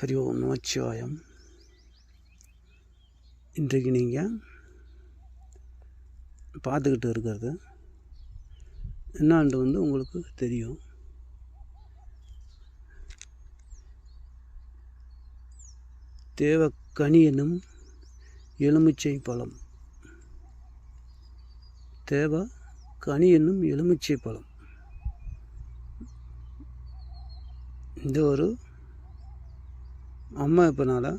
ஹரி ஓம் நமச்சிவாயம் இன்றைக்கு நீங்கள் பார்த்துக்கிட்டு இருக்கிறது என்னான்ட்டு வந்து உங்களுக்கு தெரியும் தேவக்கனி எனும் எலுமிச்சை பழம். தேவ கனி என்னும் எலுமிச்சை பழம். இந்த ஒரு அம்மா இப்பனால்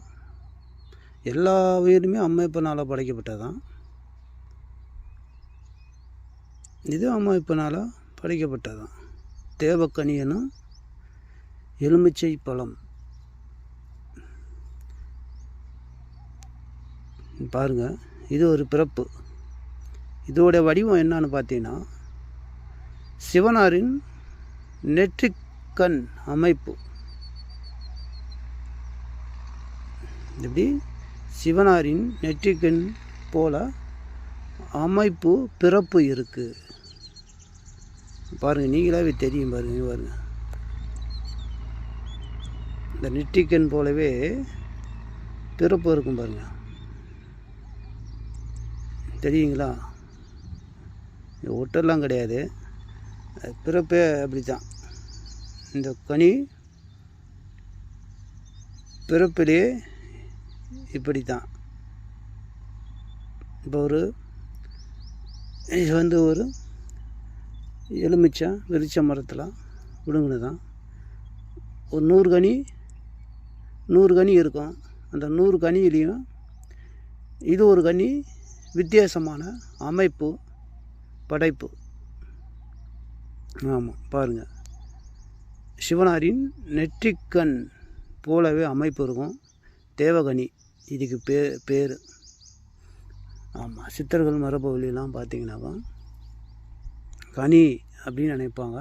எல்லா உயிருமே அம்மா இப்பனால் படைக்கப்பட்டதான்? இது அம்மா இப்பனால் படைக்கப்பட்டதான்? தேவக்கனியனும் எலுமிச்சை பழம். பாருங்கள் இது ஒரு பிறப்பு. இதோட வடிவம் என்னன்னு பார்த்தீங்கன்னா சிவனாரின் நெற்றிக்கண் அமைப்பு. எப்படி? சிவனாரின் நெற்றிக்கண் போல அமைப்பு பிறப்பு இருக்குது பாருங்கள் நீங்களாவே தெரியும் பாருங்க பாருங்கள் இந்த நெற்றிக்கண் போலவே பிறப்பு இருக்கும் பாருங்க. தெரியுங்களா? இது ஒட்டெல்லாம் கிடையாது. அது பிறப்பே அப்படி தான் இந்த கனி பிறப்பிலே இப்படி தான் இப்போ ஒரு இது வந்து ஒரு எலுமிச்சம் விரிச்ச மரத்தில் விழுங்கினது தான் ஒரு நூறு கனி நூறு கனி இருக்கும். அந்த நூறு கனியிலையும் இது ஒரு கனி வித்தியாசமான அமைப்பு படைப்பு. ஆமாம் பாருங்கள் சிவனாரின் நெற்றிக்கண் போலவே அமைப்பு இருக்கும். தேவகனி இதுக்கு பே பேர். ஆமாம் சித்தர்கள் மரபு வழியெல்லாம் பார்த்தீங்கன்னாக்கா கனி அப்படின்னு நினைப்பாங்க.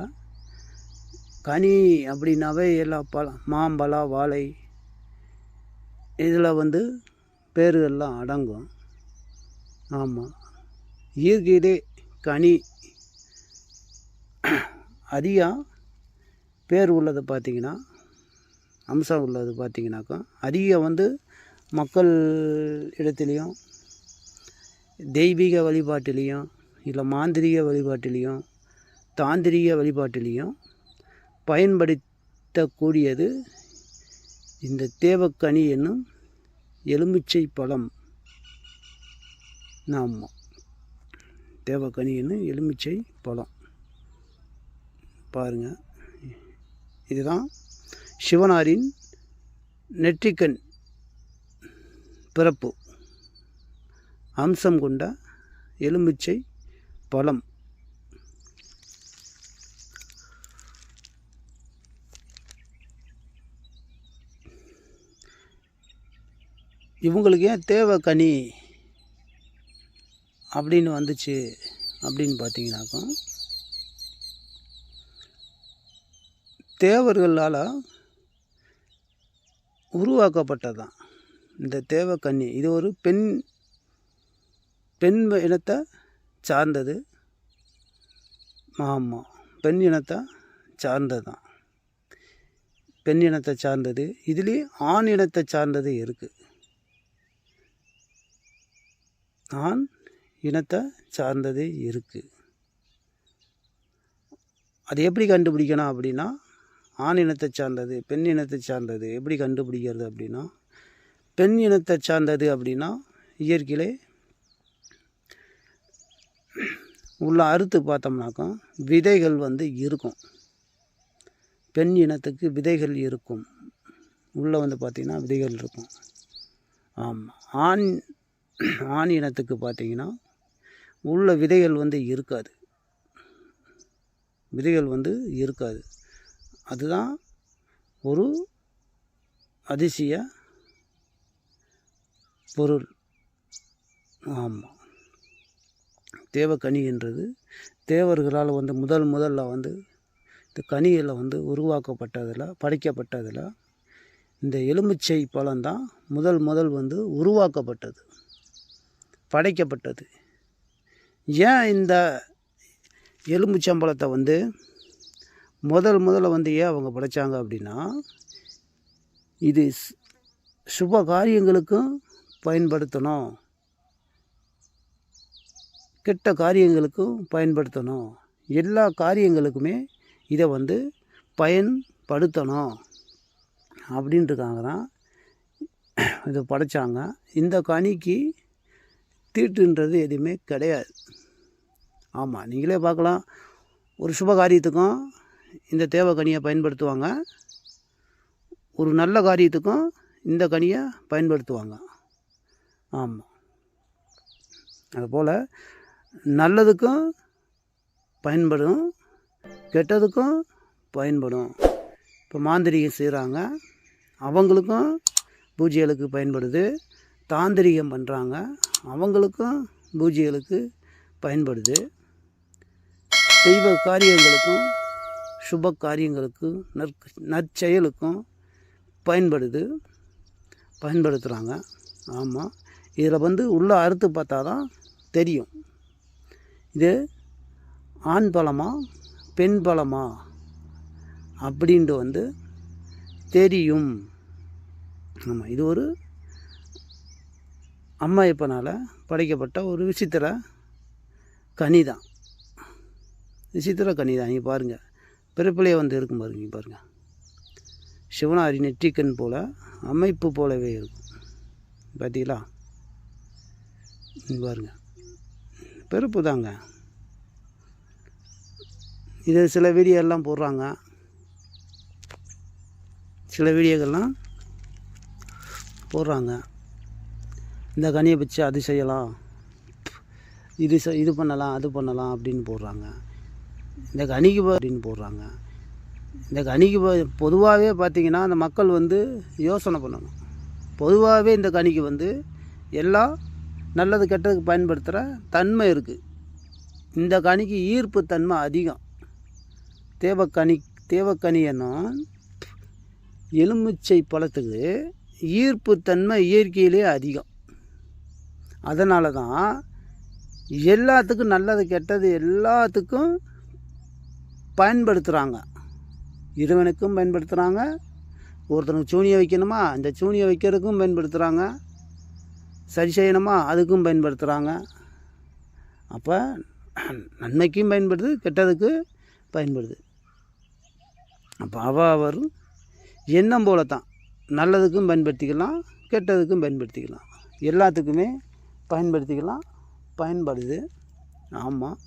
கனி அப்படின்னாவே எல்லா பழம் மாம்பழம் வாழை இதில் வந்து பேர்கள்லாம் அடங்கும். ஆமாம் இயற்கையிலே கனி அதிகம் பேர் உள்ளது பார்த்திங்கன்னா அம்சம் உள்ளது பார்த்திங்கனாக்கா அதிகம் வந்து மக்கள் இடத்துலையும் தெய்வீக வழிபாட்டிலையும் இல்லை மாந்திரீக வழிபாட்டிலையும் தாந்திரீக வழிபாட்டிலையும் பயன்படுத்தக்கூடியது இந்த தேவக்கனி என்னும் எலுமிச்சை பழம். ஆமாம் தேவக்கனி என்னும் எலுமிச்சை பழம். பாருங்கள் இதுதான் சிவனாரின் நெற்றிக்கண் பிறப்பு. அம்சம் கொண்ட எலுமிச்சை பழம். இவங்களுக்கு ஏன் தேவை கனி அப்படின்னு வந்துச்சு அப்படின்னு பார்த்தீங்கன்னாக்கா தேவர்களால் உருவாக்கப்பட்டதான் இந்த தேவக்கன்னி இது ஒரு பெண் பெண் இனத்தை சார்ந்தது. ஆமாம் பெண் இனத்தை சார்ந்தது தான் பெண் இனத்தை சார்ந்தது. இதுலேயும் ஆண் இனத்தை சார்ந்தது இருக்குது ஆண் இனத்தை சார்ந்தது இருக்குது அது எப்படி கண்டுபிடிக்கணும் அப்படின்னா ஆண் இனத்தை சார்ந்தது பெண் இனத்தை சார்ந்தது எப்படி கண்டுபிடிக்கிறது அப்படின்னா பெண் இனத்தை சார்ந்தது அப்படின்னா இயற்கையிலே உள்ள அறுத்து பார்த்தோம்னாக்கா விதைகள் வந்து இருக்கும். பெண் இனத்துக்கு விதைகள் இருக்கும். உள்ளே வந்து பார்த்திங்கன்னா விதைகள் இருக்கும். ஆமாம் ஆண் ஆண் இனத்துக்கு பார்த்திங்கன்னா உள்ள விதைகள் வந்து இருக்காது. விதைகள் வந்து இருக்காது. அதுதான் ஒரு அதிசய பொருள். ஆமாம் தேவக்கனின்றது தேவர்களால் வந்து முதல் முதல்ல வந்து இந்த கனியில் வந்து உருவாக்கப்பட்டதில் படைக்கப்பட்டதில் இந்த எலுமிச்சை பழம்தான் முதல் முதல் வந்து உருவாக்கப்பட்டது படைக்கப்பட்டது. ஏன் இந்த எலுமிச்சம்பழத்தை வந்து முதல் முதல்ல வந்து ஏன் அவங்க படைச்சாங்க அப்படின்னா இது சுப காரியங்களுக்கும் பயன்படுத்தணும். கெட்ட காரியங்களுக்கும் பயன்படுத்தணும். எல்லா காரியங்களுக்குமே இதை வந்து பயன்படுத்தணும். அப்படின்றக்காக தான் இதை படைச்சாங்க. இந்த கனிக்கு தீட்டுன்றது எதுவுமே கிடையாது. ஆமாம் நீங்களே பார்க்கலாம். ஒரு சுப காரியத்துக்கும் இந்த தேவக்கனியை கனியை பயன்படுத்துவாங்க. ஒரு நல்ல காரியத்துக்கும் இந்த கனியை பயன்படுத்துவாங்க. ஆமாம் அதுபோல் நல்லதுக்கும் பயன்படும் கெட்டதுக்கும் பயன்படும். இப்போ மாந்திரிகம் செய்கிறாங்க அவங்களுக்கும் பூஜைகளுக்கு பயன்படுது. தாந்திரிகம் பண்ணுறாங்க அவங்களுக்கும் பூஜைகளுக்கு பயன்படுது. தெய்வ காரியங்களுக்கும் சுப காரியங்களுக்கும் நற் நற்செயலுக்கும் பயன்படுது பயன்படுத்துகிறாங்க ஆமாம் இதில் வந்து உள்ளே அறுத்து பார்த்தா தான் தெரியும். இது ஆண் பழமா பெண் பழமா அப்படின்ட்டு வந்து தெரியும். ஆமாம் இது ஒரு அம்மா இப்பனால் படைக்கப்பட்ட ஒரு விசித்திர கனி தான் விசித்திர கனி தான் நீங்கள் பாருங்கள் பிறப்பிலே வந்து இருக்கும் பாருங்க பாருங்கள் சிவனாரி நெற்றிக்கண் போல் அமைப்பு போலவே இருக்கும். பார்த்தீங்களா பாருங்க. பிறப்பு தாங்க. இது சில வீடியோலாம் போடுறாங்க. சில வீடியோக்கள்லாம் போடுறாங்க. இந்த கனியை வச்சு அது செய்யலாம். இது இது பண்ணலாம் அது பண்ணலாம் அப்படின்னு போடுறாங்க. இந்த கணிக்கு அப்படின்னு போடுறாங்க. இந்த கணிக்கு பொதுவாகவே பார்த்திங்கன்னா அந்த மக்கள் வந்து யோசனை பண்ணணும். பொதுவாகவே இந்த கணிக்கு வந்து எல்லாம் நல்லது கெட்டதுக்கு பயன்படுத்துகிற தன்மை இருக்குது இந்த கனிக்கு ஈர்ப்பு தன்மை அதிகம். தேவக்கனி தேவக்கனி என்னும் எலுமிச்சை பழத்துக்கு ஈர்ப்பு தன்மை இயற்கையிலே அதிகம். அதனால தான் எல்லாத்துக்கும் நல்லது கெட்டது எல்லாத்துக்கும் பயன்படுத்துகிறாங்க இறைவனுக்கும் பயன்படுத்துகிறாங்க ஒருத்தனுக்கு சூனியை வைக்கணுமா? அந்த சூனியை வைக்கிறதுக்கும் பயன்படுத்துகிறாங்க சரி செய்யணுமா? அதுக்கும் பயன்படுத்துகிறாங்க அப்போ நன்மைக்கும் பயன்படுது கெட்டதுக்கு பயன்படுது. அப்போ அவ அவர் எண்ணம் போல தான் நல்லதுக்கும் பயன்படுத்திக்கலாம் கெட்டதுக்கும் பயன்படுத்திக்கலாம். எல்லாத்துக்குமே பயன்படுத்திக்கலாம் பயன்படுது. ஆமாம்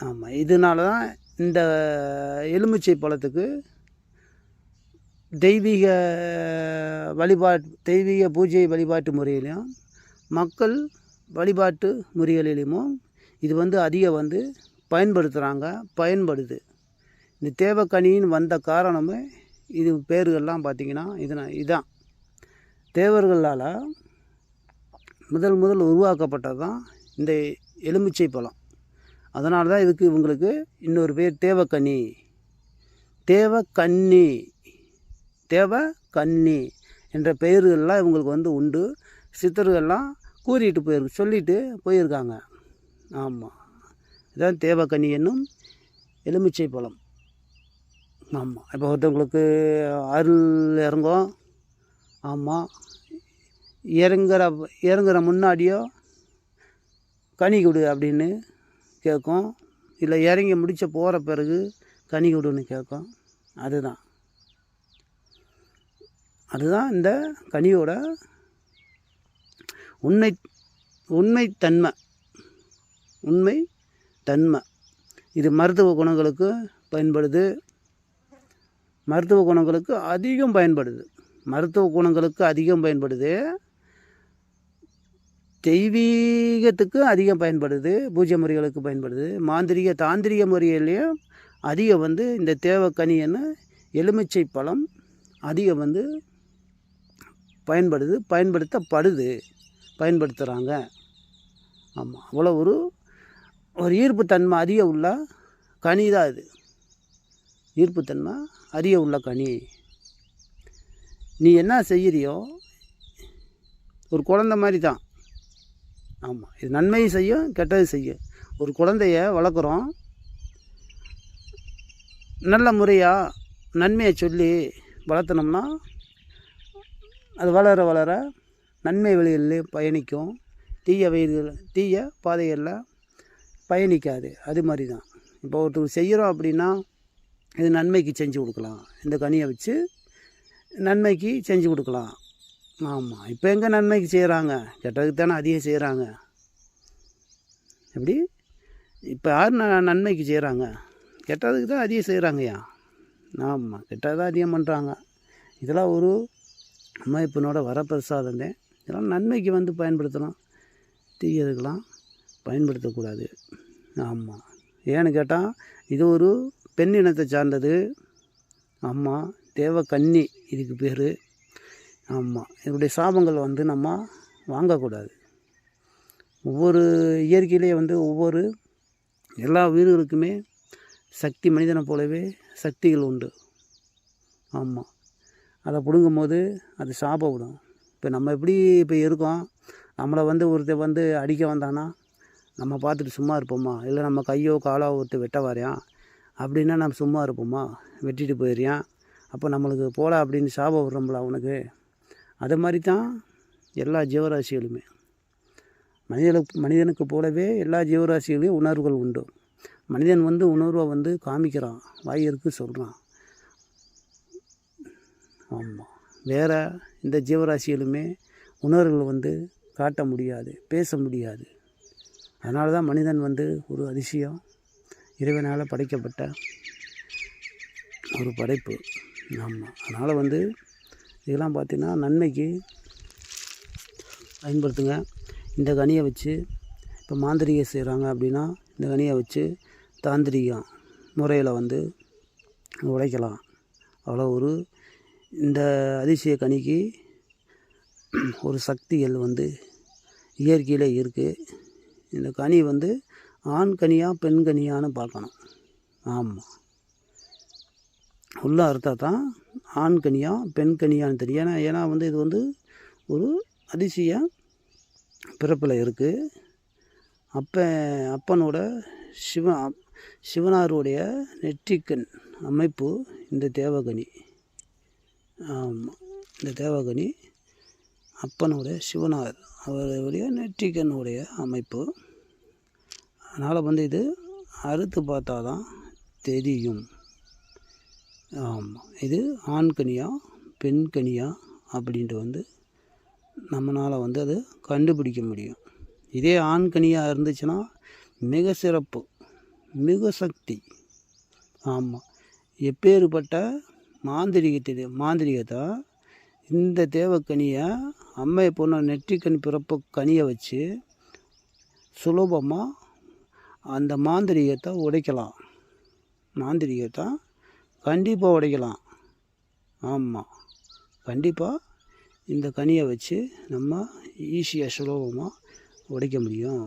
ஆமாம் இதனால தான் இந்த எலுமிச்சை பழத்துக்கு தெய்வீக வழிபாட் தெய்வீக பூஜை வழிபாட்டு முறையிலையும் மக்கள் வழிபாட்டு முறைகளிலுமும் இது வந்து அதிக வந்து பயன்படுத்துகிறாங்க பயன்படுது. இந்த தேவக்கனின்னு வந்த காரணமே இது பேர்கள்லாம் பார்த்திங்கன்னா இதுனா இதுதான் தேவர்களால் முதல் முதல் உருவாக்கப்பட்டது தான் இந்த எலுமிச்சை பழம். அதனால தான் இதுக்கு இவங்களுக்கு இன்னொரு பேர் தேவக்கனி தேவக்கன்னி. தேவ கன்னி என்ற பெயர்கள்லாம் இவங்களுக்கு வந்து உண்டு. சித்தர்கள்லாம் கூறிட்டு போயிருக்கு சொல்லிட்டு போயிருக்காங்க. ஆமாம் இதுதான் தேவக்கனி என்னும் எலுமிச்சை பழம். ஆமாம் இப்போ ஒருத்தவங்களுக்கு அருள் இறங்கும். ஆமாம் இறங்குற இறங்குற முன்னாடியோ கனி கொடு அப்படின்னு கேட்கும். இல்லை இறங்கி முடிச்ச போகிற பிறகு கனி கொடுன்னு கேட்கும். அதுதான். அதுதான் இந்த கனியோட உண்மை உண்மைத்தன்மை உண்மை தன்மை. இது மருத்துவ குணங்களுக்கு பயன்படுது. மருத்துவ குணங்களுக்கு அதிகம் பயன்படுது. மருத்துவ குணங்களுக்கு அதிகம் பயன்படுது. தெய்வீகத்துக்கு அதிகம் பயன்படுது பூஜை முறைகளுக்கு பயன்படுது. மாந்திரிக தாந்திரிக முறையிலையும் அதிகம் வந்து இந்த தேவக்கனின்னு எலுமிச்சை பழம் அதிகம் வந்து பயன்படுது பயன்படுத்தப்படுது பயன்படுத்துகிறாங்க ஆமாம் அவ்வளோ ஒரு ஒரு ஈர்ப்புத்தன்மை அதிக உள்ள கனி தான் இது. ஈர்ப்புத்தன்மை அதிக உள்ள கனி. நீ என்ன செய்கிறியோ ஒரு குழந்த மாதிரி தான். ஆமாம் இது நன்மையும் செய்யும் கெட்டது செய்யும். ஒரு குழந்தைய வளர்க்குறோம். நல்ல முறையாக நன்மையை சொல்லி வளர்த்தனோம்னா அது வளர வளர நன்மை வழிகளிலே பயணிக்கும். தீய வழிகள் தீய பாதைகளில் பயணிக்காது. அது மாதிரி தான் இப்போ ஒருத்தர் செய்கிறோம் அப்படின்னா இது நன்மைக்கு செஞ்சு கொடுக்கலாம். இந்த கனியை வச்சு நன்மைக்கு செஞ்சு கொடுக்கலாம். ஆமாம் இப்போ எங்கே நன்மைக்கு செய்கிறாங்க கெட்டதுக்கு தானே அதிகம் செய்கிறாங்க எப்படி? இப்போ யார் ந நன்மைக்கு செய்கிறாங்க கெட்டதுக்கு தான் அதிகம் செய்கிறாங்கய்யா ஆமாம் கெட்டது அதிகம் பண்ணுறாங்க இதெல்லாம் ஒரு அமைப்பினோட வரப்பிரசாதம். தான் இதெல்லாம் நன்மைக்கு வந்து பயன்படுத்தணும் தீயதுக்கெல்லாம் பயன்படுத்தக்கூடாது. ஆமாம் ஏன்னு கேட்டால் இது ஒரு பெண் இனத்தை சார்ந்தது. ஆமாம் தேவ கன்னி இதுக்கு பேர். ஆமாம் இதனுடைய சாபங்கள் வந்து நம்ம வாங்கக்கூடாது. ஒவ்வொரு இயற்கையிலே வந்து ஒவ்வொரு எல்லா உயிர்களுக்குமே சக்தி மனிதனை போலவே சக்திகள் உண்டு. ஆமாம் அதை பிடுங்கும் போது அது சாபம் விடும் இப்போ நம்ம எப்படி இப்போ இருக்கோம்? நம்மளை வந்து ஒருத்தர் வந்து அடிக்க வந்தானா நம்ம பார்த்துட்டு சும்மா இருப்போமா? இல்லை நம்ம கையோ காலோ ஒருத்தர் வெட்ட வரையான் அப்படின்னா நம்ம சும்மா இருப்போமா? வெட்டிட்டு போயிடுறியான் அப்போ நம்மளுக்கு போல அப்படின்னு சாபம் விடுறோம்ல அவனுக்கு அது மாதிரி தான் எல்லா ஜீவராசிகளுமே. மனிதனுக்கு மனிதனுக்கு போலவே எல்லா ஜீவராசிகளையும் உணர்வுகள் உண்டு. மனிதன் வந்து உணர்வை வந்து காமிக்கிறான். வாயிற்கு சொல்கிறான் ஆமாம் வேறு இந்த ஜீவராசிகளுமே உணர்வுகள் வந்து காட்ட முடியாது பேச முடியாது. அதனால தான் மனிதன் வந்து ஒரு அதிசயம் இறைவனால் படைக்கப்பட்ட ஒரு படைப்பு. ஆமாம் அதனால் வந்து இதெல்லாம் பார்த்திங்கன்னா நன்மைக்கு பயன்படுத்துங்க. இந்த கனியை வச்சு இப்போ மாந்திரிகம் செய்கிறாங்க அப்படின்னா இந்த கனியை வச்சு தாந்திரிகம் முறையில் வந்து உடைக்கலாம். அவ்வளோ ஒரு இந்த அதிசய கனிக்கு ஒரு சக்திகள் வந்து இயற்கையில் இருக்குது இந்த கனி வந்து ஆண் கனியாக பெண் கனியான்னு பார்க்கணும். ஆமாம் உள்ள அறுத்தா தான் ஆண் கனியா பெண் கனியான்னு தெரியும். ஏன்னா ஏன்னா வந்து இது வந்து ஒரு அதிசய பிறப்பில் இருக்குது அப்ப அப்பனோட சிவ சிவனாருடைய நெற்றிக்கண் அமைப்பு இந்த தேவகனி. ஆமாம் இந்த தேவகனி அப்பனுடைய சிவனார். அவருடைய நெற்றிக்கனுடைய அமைப்பு. அதனால் வந்து இது அறுத்து பார்த்தா தான் தெரியும். ஆமாம் இது ஆண் கனியா பெண் கனியா அப்படின்ட்டு வந்து நம்மளால் வந்து அதை கண்டுபிடிக்க முடியும். இதே ஆண் கனியாக இருந்துச்சுன்னா மிக சிறப்பு மிக சக்தி. ஆமாம் எப்பேறுபட்ட மாந்திரிகத்தை மாந்திரிகத்தை இந்த தேவக்கனியை அம்மை பொண்ணு நெற்றிக்கனி பிறப்பு கனியை வச்சு சுலபமாக அந்த மாந்திரிகத்தை உடைக்கலாம். மாந்திரிகத்தை கண்டிப்பாக உடைக்கலாம். ஆமாம் கண்டிப்பாக இந்த கனியை வச்சு நம்ம ஈஸியாக சுலபமாக உடைக்க முடியும்.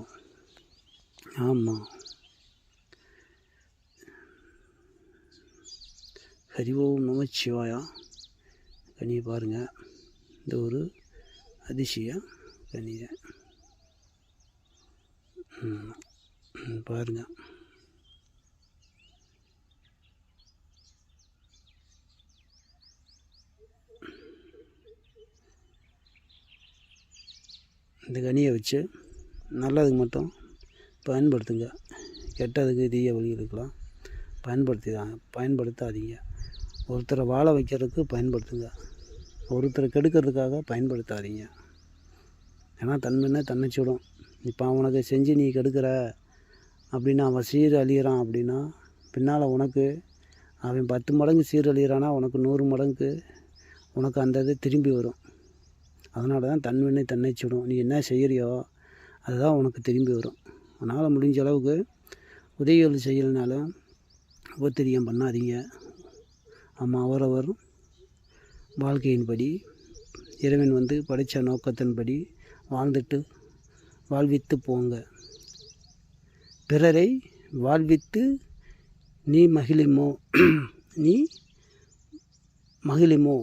ஆமாம் ஹரி ஓம் நமச்சிவாயா கனியை பாருங்கள் இந்த ஒரு அதிசய கனியை. பாருங்கள் இந்த கனியை வச்சு நல்லதுக்கு மட்டும் பயன்படுத்துங்க. கெட்டதுக்கு தீய வழிகளுக்கெல்லாம் பயன்படுத்தி பயன்படுத்தாதீங்க. ஒருத்தரை வாழ வைக்கிறதுக்கு பயன்படுத்துங்க. ஒருத்தரை கெடுக்கிறதுக்காக பயன்படுத்தாதீங்க. ஏன்னா தன்மைன்னா தன்னைச்சுடும் இப்போ அவனுக்கு செஞ்சு நீ கெடுக்கிற அப்படின்னு அவன் சீர் அழியிறான் அப்படின்னா பின்னால் உனக்கு அவன் பத்து மடங்கு சீர் உனக்கு நூறு மடங்கு உனக்கு அந்த இது திரும்பி வரும். அதனால தான் தன்வினை தன்னைச்சிடும் நீ என்ன செய்கிறியோ அதுதான் உனக்கு திரும்பி வரும். அதனால் முடிஞ்ச அளவுக்கு உதவிகள் செய்யலைனாலும் உபத்திரியம் பண்ணாதீங்க. ஆமாம் அவரவர் வாழ்க்கையின்படி இறைவன் வந்து படைத்த நோக்கத்தின்படி வாழ்ந்துட்டு வாழ்வித்து போங்க. பிறரை வாழ்வித்து நீ மகிழுமோ? நீ மகிழுமோ?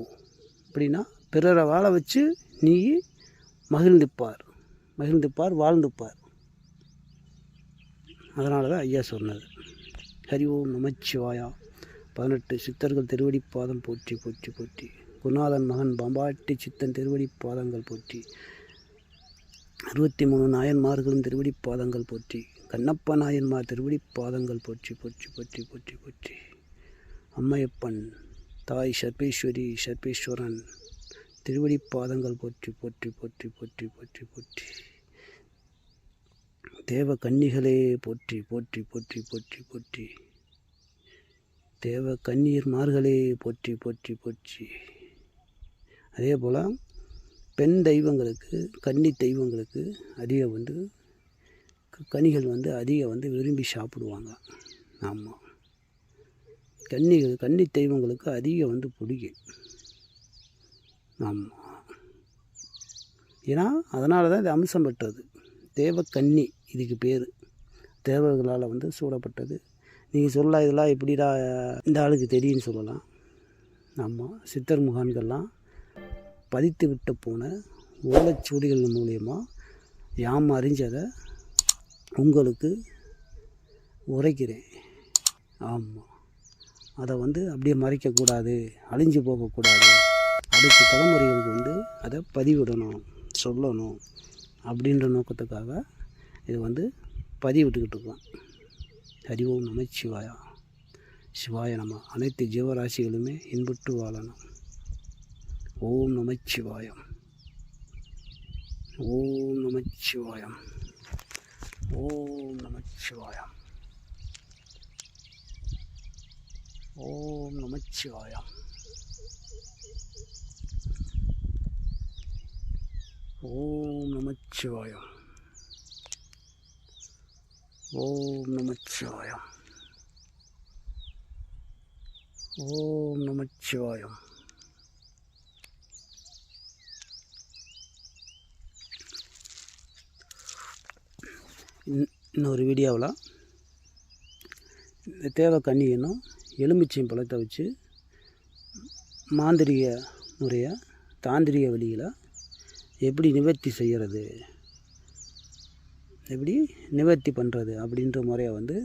அப்படின்னா பிறரை வாழ வச்சு நீ மகிழ்ந்துப்பார். மகிழ்ந்துப்பார் வாழ்ந்துப்பார். அதனால தான் ஐயா சொன்னது. ஹரி ஓம் நமச்சிவாயா. பதினெட்டு சித்தர்கள் திருவடி பாதம் போற்றி போற்றி போற்றி. குருநாதன் மகன் பம்பாட்டி சித்தன் திருவடி பாதங்கள் போற்றி. அறுபத்தி மூணு நாயன்மார்களும் திருவடி பாதங்கள் போற்றி. கண்ணப்ப நாயன்மார் திருவடி பாதங்கள் போற்றி போற்றி போற்றி போற்றி போற்றி. அம்மையப்பன் தாய் சர்பேஸ்வரி சர்பேஸ்வரன். திருவடி பாதங்கள் போற்றி போற்றி போற்றி போற்றி போற்றி போற்றி. தேவ கன்னிகளே போற்றி போற்றி போற்றி போற்றி போற்றி. தேவ கன்னியர்மார்களே போற்றி போற்றி போற்றி. அதே போல் பெண் தெய்வங்களுக்கு கன்னி தெய்வங்களுக்கு அதிக வந்து கனிகள் வந்து அதிக வந்து விரும்பி சாப்பிடுவாங்க ஆமாம் கன்னிகள் கன்னி தெய்வங்களுக்கு அதிக வந்து பிடிக்கும் ஆமாம் ஏன்னா அதனால தான் இது அம்சம் பெற்றது. தேவக்கன்னி இதுக்கு பேர். தேவர்களால் வந்து சூடப்பட்டது. நீங்கள் சொல்லலாம் இதெல்லாம் எப்படிடா இந்த ஆளுக்கு தெரியும்னு சொல்லலாம். ஆமாம் சித்தர் முகான்கள்லாம் பதித்து விட்டு போன ஓலைச்சுவடிகள் மூலயமா யாம் அறிஞ்சதை உங்களுக்கு உரைக்கிறேன். ஆமாம் அதை வந்து அப்படியே மறைக்கக்கூடாது அழிஞ்சு போகக்கூடாது. அடுத்த தலைமுறைகளுக்கு வந்து அதை பதிவிடணும் சொல்லணும் அப்படின்ற நோக்கத்துக்காக இது வந்து பதிவிட்டுக்கிட்டு இருக்கோம். அறிவோம் ஓம் நம சிவாயா. சிவாய நம்ம அனைத்து ஜீவராசிகளுமே இன்புற்று வாழணும். ஓம் நம சிவாயம் ஓம் நம சிவாயம் ஓம் நம சிவாயம் ஓம் நம சிவாயம் ஓம் நமச்சிவாயம் ஓம் நமச்சிவாயம் ஓம் நமச்சிவாயம் இன்- இன்னொரு வீடியோவில் இந்த தேவை கண்ணியனும் எலுமிச்சையும் பழத்தை வச்சு மாந்திரிக முறையை தாந்திரிக வழியில் எப்படி நிவர்த்தி செய்கிறது? எப்படி நிவர்த்தி பண்ணுறது அப்படின்ற முறையை வந்து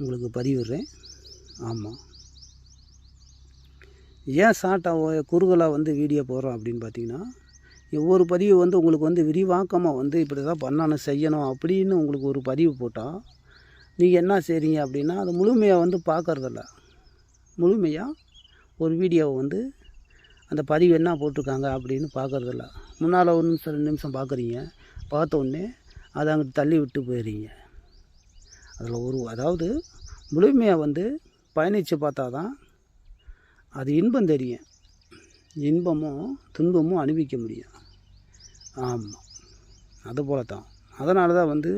உங்களுக்கு பதிவிடுறேன். ஆமாம் ஏன் ஷார்ட்டாக குறுகலாக வந்து வீடியோ போடுறோம் அப்படின்னு பார்த்தீங்கன்னா ஒவ்வொரு பதிவு வந்து உங்களுக்கு வந்து விரிவாக்கமாக வந்து இப்படி தான் பண்ணணும் செய்யணும் அப்படின்னு உங்களுக்கு ஒரு பதிவு போட்டால் நீங்கள் என்ன செய்கிறீங்க அப்படின்னா அது முழுமையாக வந்து பார்க்குறதில்ல. முழுமையாக ஒரு வீடியோவை வந்து அந்த பதிவு என்ன போட்டிருக்காங்க அப்படின்னு பார்க்குறதில்ல. முன்னால் ஒரு நிமிஷம் ரெண்டு நிமிஷம் பார்க்குறீங்க. பார்த்த உடனே அதை அங்கிட்டு தள்ளி விட்டு போயிடுறீங்க அதில் ஒரு அதாவது முழுமையாக வந்து பயணித்து பார்த்தா தான் அது இன்பம் தெரியும். இன்பமும் துன்பமும் அனுபவிக்க முடியும். ஆமாம் அதுபோல தான் அதனால தான் வந்து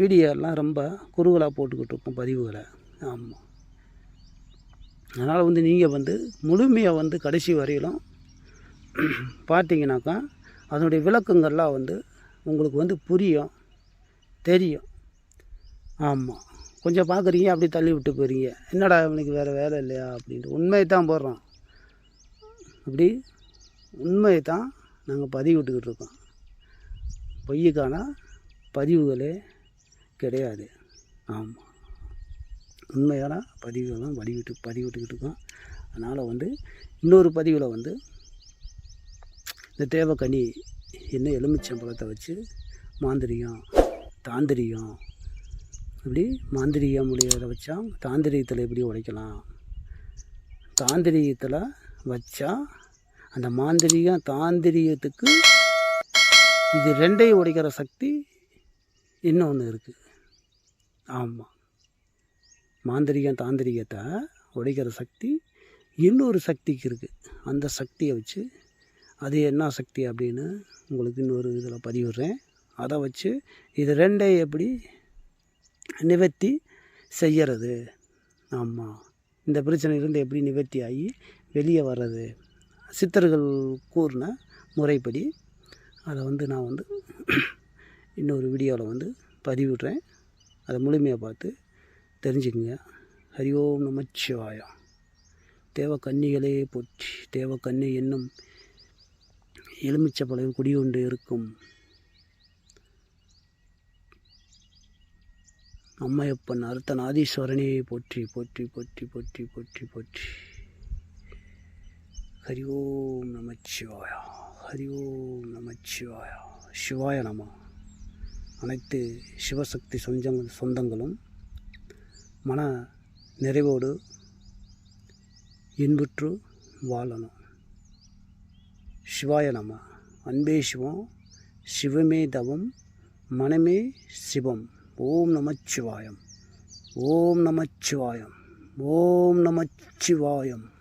வீடியோ எல்லாம் ரொம்ப குறுகலாக போட்டுக்கிட்டு இருக்கோம் பதிவுகளை. ஆமாம் அதனால் வந்து நீங்கள் வந்து முழுமையாக வந்து கடைசி வரையிலும் பார்த்தீங்கன்னாக்கா அதனுடைய விளக்கங்கள்லாம் வந்து உங்களுக்கு வந்து புரியும் தெரியும். ஆமாம் கொஞ்சம் பார்க்குறீங்க அப்படி தள்ளி விட்டு போகிறீங்க என்னடா இவனுக்கு வேறு வேலை இல்லையா அப்படின்ட்டு. உண்மையை தான் போடுறோம். அப்படி உண்மையை தான் நாங்கள் பதிவிட்டுக்கிட்டு இருக்கோம். பொய்யுக்கான பதிவுகளே கிடையாது. ஆமாம் உண்மையான பதிவுகள்லாம் வடிவிட்டு பதிவிட்டுக்கிட்டு இருக்கோம். அதனால் வந்து இன்னொரு பதிவில் வந்து இந்த தேவக்கனி என்ன எலுமிச்சம்பழத்தை வச்சு மாந்திரியம் தாந்திரியம் இப்படி மாந்திரியம் முடியதை வச்சா தாந்திரியத்தில் எப்படி உடைக்கலாம்? தாந்திரியத்தில் வச்சா அந்த மாந்திரியம் தாந்திரியத்துக்கு இது ரெண்டையும் உடைக்கிற சக்தி இன்னொன்று இருக்குது ஆமாம் மாந்திரிகம் தாந்திரிகத்தை உடைக்கிற சக்தி இன்னொரு சக்திக்கு இருக்குது அந்த சக்தியை வச்சு அது என்ன சக்தி அப்படின்னு உங்களுக்கு இன்னொரு இதில் பதிவிடுறேன். அதை வச்சு இது ரெண்டையும் எப்படி நிவர்த்தி செய்கிறது ஆமாம் இந்த பிரச்சனையிலேருந்து எப்படி நிவர்த்தி ஆகி வெளியே வர்றது? சித்தர்கள் கூறின முறைப்படி அதை வந்து நான் வந்து இன்னொரு வீடியோவில் வந்து பதிவிடுறேன். அதை முழுமையாக பார்த்து தெரிஞ்சுக்குங்க. ஹரி ஓம் நமச்சிவாயா. தேவ கன்னிகளே போற்றி. தேவ கன்னி என்னும் எலுமிச்சப்பழம் குடிகொண்டு இருக்கும். அம்மையப்பன் அர்த்தநாதீஸ்வரனே போற்றி போற்றி போற்றி போற்றி போற்றி போற்றி. ஹரி ஓம் நமச்சிவாயா. ஹரி ஓம் நமச்சிவாயா. சிவாய நம. அனைத்து சிவசக்தி சொந்தங்கள் சொந்தங்களும் மன நிறைவோடு இன்புற்று வாழணும். சிவாய நம. அன்பே சிவம். சிவமே தவம். மனமே சிவம். ஓம் நமச்சிவாயம். ஓம் நமச்சிவாயம். ஓம் நமச்சிவாயம்.